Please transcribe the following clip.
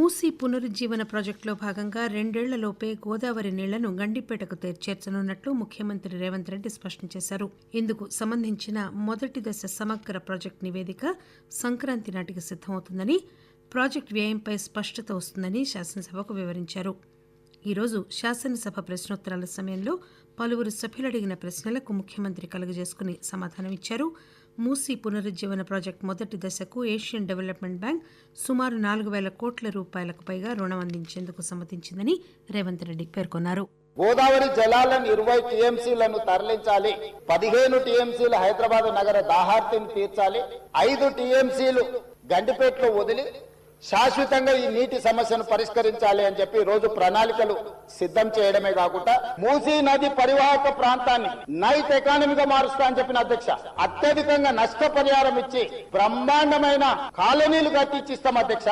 మూసీ పునరుజ్జీవన ప్రాజెక్టులో భాగంగా రెండేళ్ళలోపే గోదావరి నీళ్ళను గండిపేటకు చేర్చనున్నట్లు ముఖ్యమంత్రి రేవంత్ రెడ్డి స్పష్టం చేశారు. ఇందుకు సంబంధించిన మొదటి దశ సమగ్ర ప్రాజెక్టు నివేదిక సంక్రాంతి నాటికి సిద్దమవుతుందని ప్రాజెక్టు వ్యయంపై స్పష్టత వస్తుందని శాసనసభకు వివరించారు. ఈరోజు శాసనసభ ప్రశ్నోత్తరాల సమయంలో పలువురు సభ్యులు అడిగిన ప్రశ్నలకు ముఖ్యమంత్రి కలుగజేసుకుని సమాధానమిచ్చారు. మూసీ పునరుజ్జీవన ప్రాజెక్టు మొదటి దశకు ఏషియన్ డెవలప్మెంట్ బ్యాంక్ సుమారు నాలుగు వేల కోట్ల రూపాయలకు పైగా రుణం అందించేందుకు సమ్మతించిందని రేవంత్ రెడ్డి పేర్కొన్నారు. గోదావరి జలాలను ఇరవై టీఎంసీలను తరలించాలి పదిహేను టీఎంసీలు హైదరాబాద్ నగర దాహార్తిని తీర్చాలి ఐదు టీఎంసీలు గండిపేటలో వదిలి శాశ్వతంగా ఈ నీటి సమస్యను పరిష్కరించాలి అని చెప్పి రోజు ప్రణాళికలు సిద్ధం చేయడమే కాకుండా మూసీ నది పరివాహక ప్రాంతాన్ని నైట్ ఎకానమీగా మారుస్తా అని చెప్పిన అధ్యక్ష అత్యధికంగా నష్టపరిహారం ఇచ్చి బ్రహ్మాండమైన కాలనీలు కట్టించిస్తాం అధ్యక్ష.